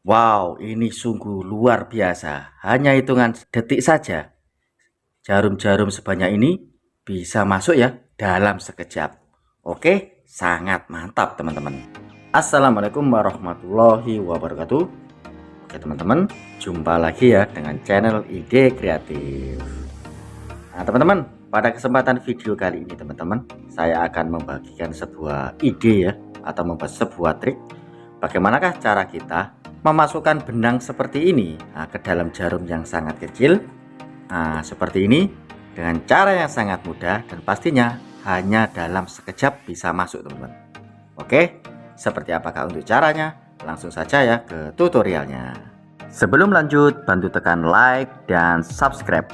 Wow, ini sungguh luar biasa. Hanya hitungan detik saja, jarum-jarum sebanyak ini bisa masuk ya dalam sekejap. Oke, sangat mantap teman-teman. Assalamualaikum warahmatullahi wabarakatuh. Oke teman-teman, jumpa lagi ya dengan channel Ide Kreatif. Nah teman-teman, pada kesempatan video kali ini teman-teman, saya akan membagikan sebuah ide ya atau membuat sebuah trik bagaimanakah cara kita memasukkan benang seperti ini nah, ke dalam jarum yang sangat kecil. Nah seperti ini dengan cara yang sangat mudah dan pastinya hanya dalam sekejap bisa masuk teman-teman. Oke seperti apakah untuk caranya? Langsung saja ya ke tutorialnya. Sebelum lanjut bantu tekan like dan subscribe.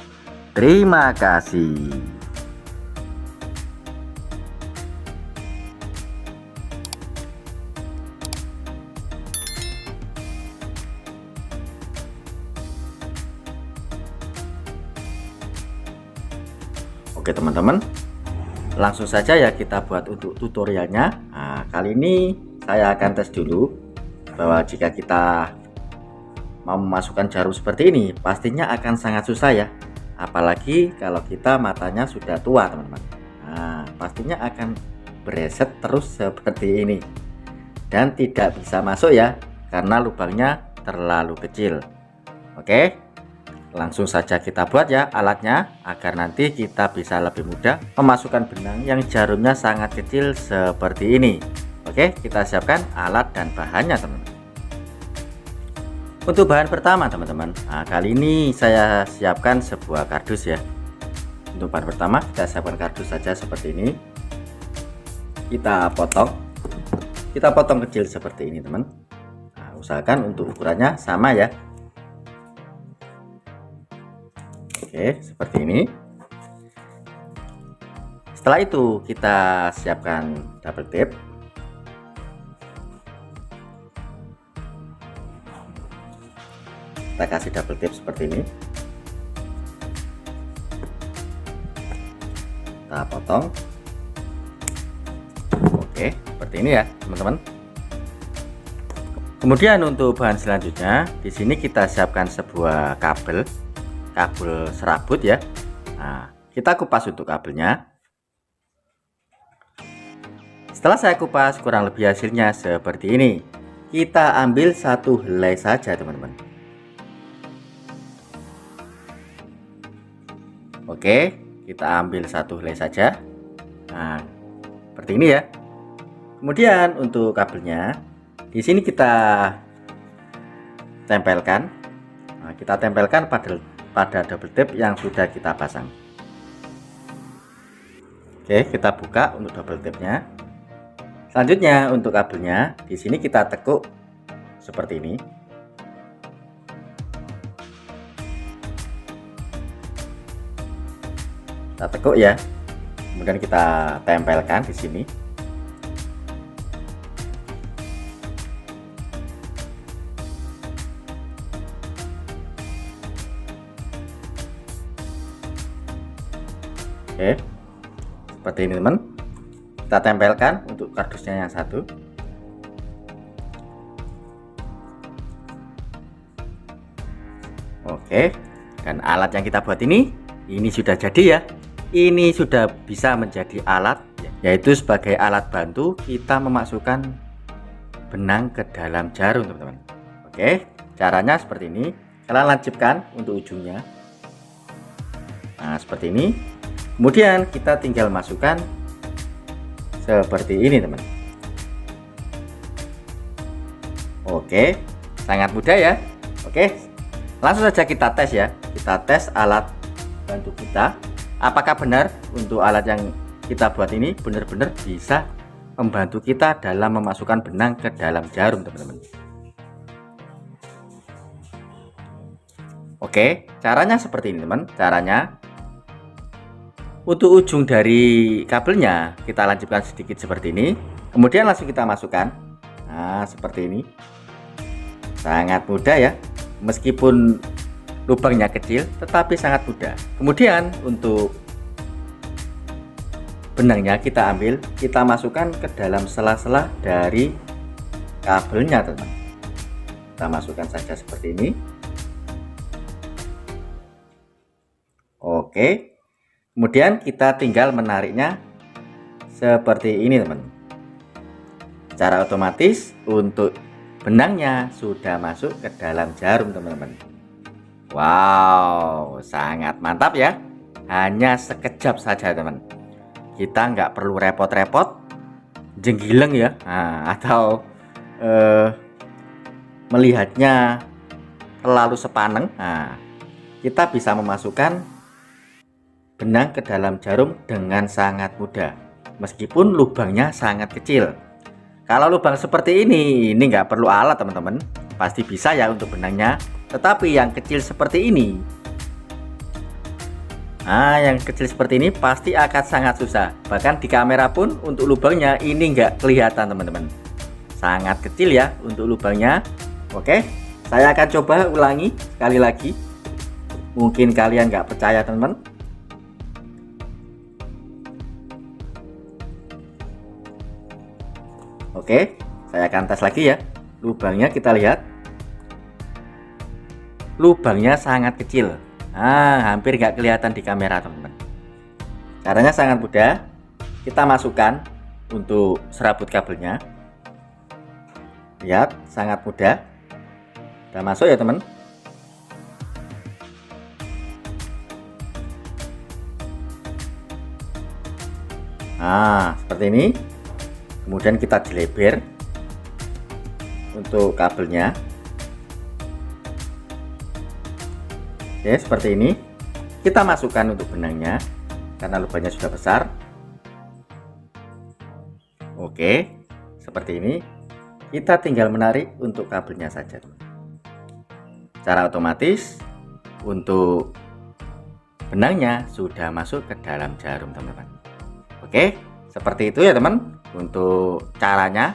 Terima kasih Oke teman-teman. Langsung saja ya kita buat untuk tutorialnya. Nah, kali ini saya akan tes dulu bahwa jika kita memasukkan jarum seperti ini pastinya akan sangat susah ya. Apalagi kalau kita matanya sudah tua teman-teman. Nah, pastinya akan bereset terus seperti ini. Dan tidak bisa masuk ya karena lubangnya terlalu kecil. Oke langsung saja kita buat ya alatnya agar nanti kita bisa lebih mudah memasukkan benang yang jarumnya sangat kecil seperti ini. Oke kita siapkan alat dan bahannya teman-teman. Untuk bahan pertama teman-teman nah, kali ini saya siapkan sebuah kardus ya. Untuk bahan pertama kita siapkan kardus saja seperti ini. Kita potong. Kita potong kecil seperti ini teman. Nah, usahakan untuk ukurannya sama ya Oke, seperti ini. Setelah itu kita siapkan double tape. Kita kasih double tape seperti ini. Kita potong. Oke, seperti ini ya, teman-teman. Kemudian untuk bahan selanjutnya, di sini kita siapkan sebuah kabel kabel serabut ya. Nah kita kupas untuk kabelnya. Setelah saya kupas kurang lebih hasilnya seperti ini. Kita ambil satu helai saja teman-teman. Oke kita ambil satu helai saja. Nah seperti ini ya. Kemudian untuk kabelnya di sini kita tempelkan. Nah, kita tempelkan pada pada double tape yang sudah kita pasang. Oke kita buka untuk double tape nya selanjutnya untuk kabelnya di sini kita tekuk seperti ini. Kita tekuk ya. Kemudian kita tempelkan di sini Oke. Seperti ini, teman. Kita tempelkan untuk kardusnya yang satu. Oke. Dan alat yang kita buat ini ini sudah jadi ya. Ini sudah bisa menjadi alat yaitu sebagai alat bantu kita memasukkan benang ke dalam jarum, teman-teman. Oke, caranya seperti ini. Kalian lancipkan untuk ujungnya. Nah, seperti ini kemudian kita tinggal masukkan seperti ini teman. Oke sangat mudah ya. Oke langsung saja kita tes ya. Kita tes alat bantu kita. Apakah benar untuk alat yang kita buat ini benar-benar bisa membantu kita dalam memasukkan benang ke dalam jarum teman-teman? Oke caranya seperti ini teman. Caranya untuk ujung dari kabelnya kita lanjutkan sedikit seperti ini. Kemudian langsung kita masukkan. Nah seperti ini. Sangat mudah ya. Meskipun lubangnya kecil tetapi sangat mudah. Kemudian untuk benangnya kita ambil kita masukkan ke dalam sela-sela dari kabelnya teman kita masukkan saja seperti ini. Oke kemudian kita tinggal menariknya seperti ini teman. Secara otomatis untuk benangnya sudah masuk ke dalam jarum teman-teman. Wow sangat mantap ya. Hanya sekejap saja teman. Kita nggak perlu repot-repot jenggileng ya. Nah, atau eh, melihatnya terlalu sepaneng. Nah, kita bisa memasukkan benang ke dalam jarum dengan sangat mudah meskipun lubangnya sangat kecil kalau lubang seperti ini ini nggak perlu alat teman-teman pasti bisa ya untuk benangnya tetapi yang kecil seperti ini Nah, yang kecil seperti ini pasti akan sangat susah. Bahkan di kamera pun untuk lubangnya ini nggak kelihatan teman-teman. Sangat kecil ya untuk lubangnya. Oke, saya akan coba ulangi sekali lagi. Mungkin kalian nggak percaya teman-teman. Oke, saya akan tes lagi ya. Lubangnya kita lihat. Lubangnya sangat kecil Nah, hampir nggak kelihatan di kamera teman-teman. Caranya sangat mudah. Kita masukkan untuk serabut kabelnya. Lihat, sangat mudah. Kita masuk ya teman. Nah, seperti ini. Kemudian kita jeleber untuk kabelnya. Oke, seperti ini. Kita masukkan untuk benangnya karena lubangnya sudah besar. Oke, seperti ini. Kita tinggal menarik untuk kabelnya saja. Cara otomatis untuk benangnya sudah masuk ke dalam jarum, teman-teman. Oke, seperti itu ya, teman. Untuk caranya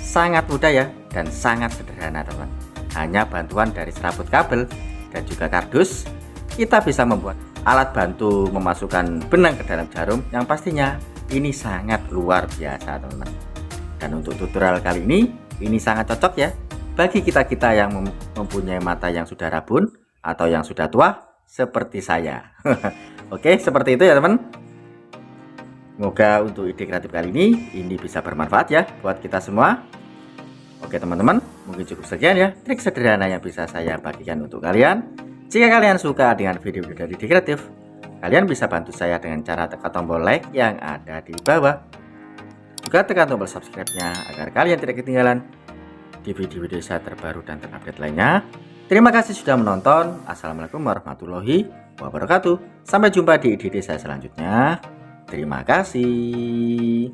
sangat mudah ya dan sangat sederhana, teman. Hanya bantuan dari serabut kabel dan juga kardus kita bisa membuat alat bantu memasukkan benang ke dalam jarum yang pastinya ini sangat luar biasa teman-teman. Dan untuk tutorial kali ini ini sangat cocok ya. Bagi kita-kita yang mempunyai mata yang sudah rabun atau yang sudah tua seperti saya. Oke seperti itu ya teman semoga untuk ide kreatif kali ini ini bisa bermanfaat ya buat kita semua Oke teman-teman, mungkin cukup sekian ya trik sederhana yang bisa saya bagikan untuk kalian. Jika kalian suka dengan video-video dari Dikreatif, kalian bisa bantu saya dengan cara tekan tombol like yang ada di bawah. Juga tekan tombol subscribe-nya agar kalian tidak ketinggalan di video-video saya terbaru dan terupdate lainnya. Terima kasih sudah menonton. Assalamualaikum warahmatullahi wabarakatuh. Sampai jumpa di ide saya selanjutnya. Terima kasih.